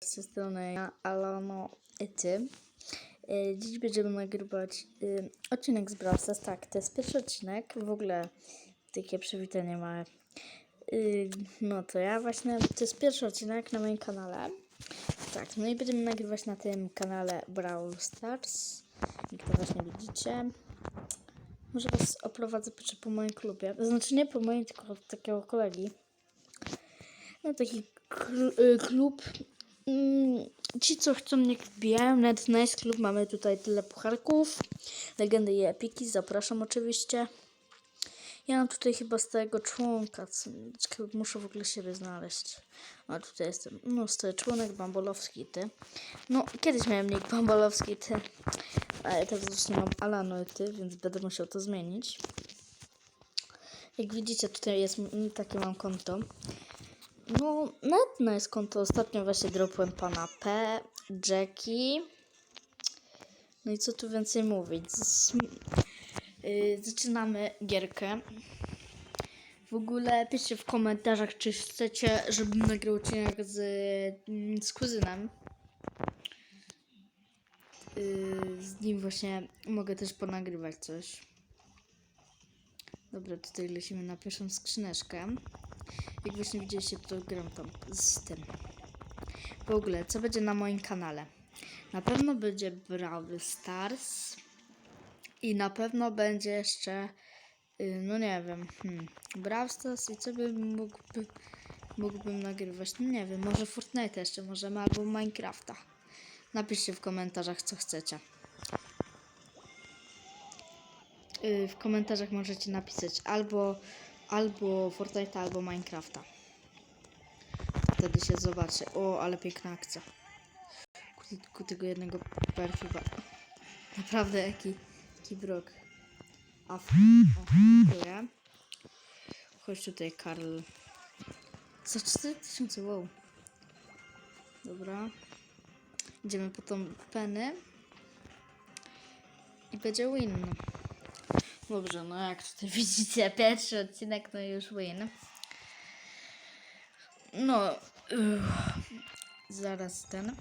z tej strony ja, Alano i ty. E, Dziś będziemy nagrywać y, odcinek z Brawl Stars. Tak, to jest pierwszy odcinek. W ogóle takie przywitanie małe. Y, No to ja właśnie, to jest pierwszy odcinek na moim kanale. Tak, no i będziemy nagrywać na tym kanale Brawl Stars. Jak to właśnie widzicie. Może was oprowadzę po moim klubie. Znaczy nie po moim, tylko takiego kolegi. No taki y, klub. Mm, Ci, co chcą, niech wbijają. Net Nice Klub. Mamy tutaj tyle pucharków. Legendy i epiki. Zapraszam oczywiście. Ja mam tutaj chyba stałego członka. Muszę w ogóle siebie znaleźć. A tutaj jestem. No, stały członek Bambolowski, ty. No, kiedyś miałem nick Bambolowski, ty. Ale teraz już nie mam Alano ty, więc będę musiał to zmienić. Jak widzicie, tutaj jest takie mam konto. No, netne jest konto. Ostatnio właśnie dropłem pana P, Jackie. No i co tu więcej mówić? Z, yy, zaczynamy gierkę. W ogóle piszcie w komentarzach, czy chcecie, żebym nagrał odcinek z, mm, z kuzynem. Yy, z nim właśnie mogę też ponagrywać coś. Dobra, tutaj lecimy na pierwszą skrzyneczkę. Jak właśnie widzieliście, to gram tam z tym. W ogóle, co będzie na moim kanale? Na pewno będzie Brawl Stars i na pewno będzie jeszcze, y, no nie wiem, hmm, Brawl Stars i co bym mógłby, mógłbym nagrywać? No nie wiem, może Fortnite jeszcze możemy albo Minecrafta. Napiszcie w komentarzach, co chcecie. Y, w komentarzach możecie napisać albo, albo Fortnite, albo Minecrafta. Wtedy się zobaczy. O, ale piękna akcja. Ku, tego jednego perfuma. Naprawdę jaki, jaki brok. A w... Dziękuję. Chodź tutaj, Karl. Za 4000, wow. Dobra. Idziemy po tą penę. I będzie win. Dobrze, no jak tutaj widzicie, pierwszy odcinek, no już win. No, uff, zaraz ten.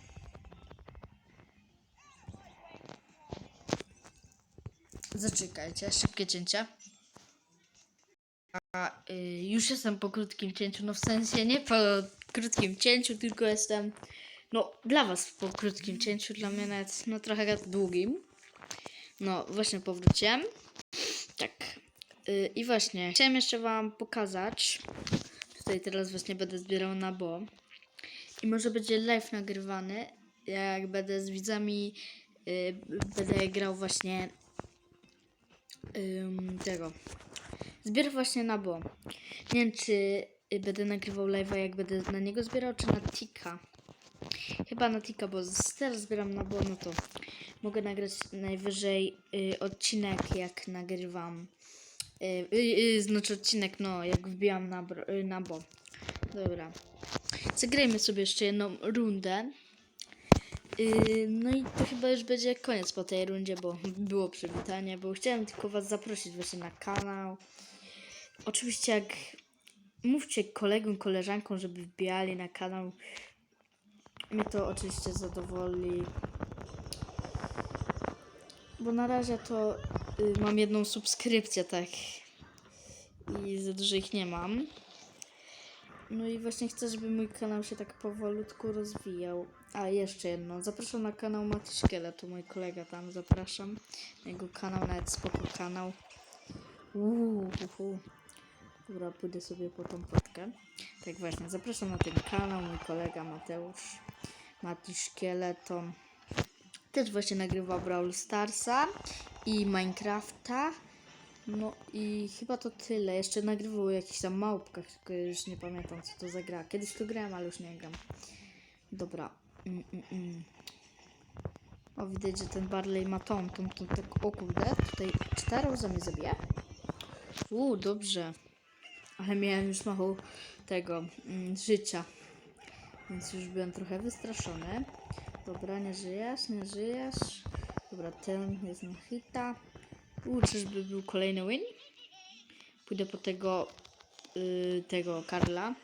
Zaczekajcie, szybkie cięcie. A, y, już jestem po krótkim cięciu, no w sensie nie po krótkim cięciu, tylko jestem, no dla was po krótkim cięciu, dla mnie nawet, no trochę długim. No, właśnie powróciłem. Y, I właśnie, chciałem jeszcze Wam pokazać. Tutaj teraz właśnie będę zbierał na bo. I może będzie live nagrywany. Jak będę z widzami, y, będę grał właśnie ym, tego. Zbier właśnie na bo. Nie wiem, czy y, będę nagrywał live'a, jak będę na niego zbierał, czy na Tika. Chyba na Tika, bo teraz zbieram na bo, no to mogę nagrać najwyżej y, odcinek, jak nagrywam. Y, y, y, znaczy odcinek, no, jak wbijam na, bro- y, na bo. Dobra. Zagrajmy sobie jeszcze jedną rundę. Y, no i to chyba już będzie koniec po tej rundzie, bo było przywitanie, bo chciałem tylko Was zaprosić właśnie na kanał. Oczywiście jak mówcie kolegom, koleżankom, żeby wbijali na kanał. Mnie to oczywiście zadowoli. Bo na razie to mam jedną subskrypcję, tak. I za dużo ich nie mam. No i właśnie chcę, żeby mój kanał się tak powolutku rozwijał. A jeszcze jedno. Zapraszam na kanał Mati Szkielet, to mój kolega tam zapraszam. Jego kanał, nawet spoko kanał. Uuu, uhu. Dobra, pójdę sobie po tą potkę. Tak właśnie, zapraszam na ten kanał, mój kolega Mateusz. Mati Szkieleton też właśnie nagrywa Brawl Starsa i Minecrafta. No i chyba to tyle. Jeszcze nagrywał o jakichś tam małpkach, tylko już nie pamiętam co to za gra. Kiedyś to grałem, ale już nie gram. Dobra. Mm, mm, mm. O, widać, że ten Barley ma tą, tą, tą, tak, o kurde, tutaj czterą za mnie zabije. Uuu, dobrze. Ale miałem już mało tego mm, życia. Więc już byłem trochę wystraszony. Dobra, nie żyjesz, nie żyjesz. Dobra, ten jest na hita. Uuu, czyżby był kolejny win? Pójdę po tego, y, tego Karla.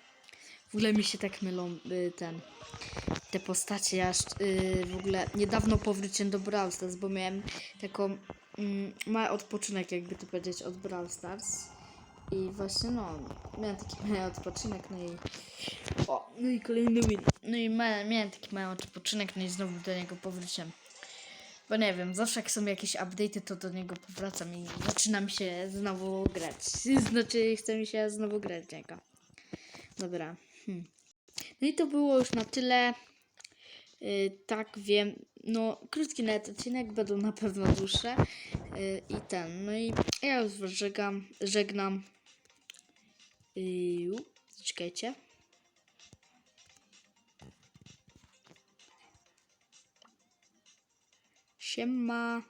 W ogóle mi się tak mylą y, ten, te postacie. Ja yy, w ogóle niedawno powróciłem do Brawl Stars, bo miałem taką mm, mały odpoczynek, jakby to powiedzieć, od Brawl Stars. I właśnie no, miałem taki mały odpoczynek, no i o, no i kolejny win. No i ma, miałem taki mały odpoczynek, no i znowu do niego powróciłem. Bo nie wiem, zawsze jak są jakieś update'y, to do niego powracam i zaczyna mi się znowu grać. Znaczy, chce mi się znowu grać niego. Dobra. Hmm. No i to było już na tyle. Yy, tak wiem. No, krótki nawet odcinek, będą na pewno dłuższe. Yy, I ten. No i ja już was żegam, żegnam. Yy, czekajcie. 什么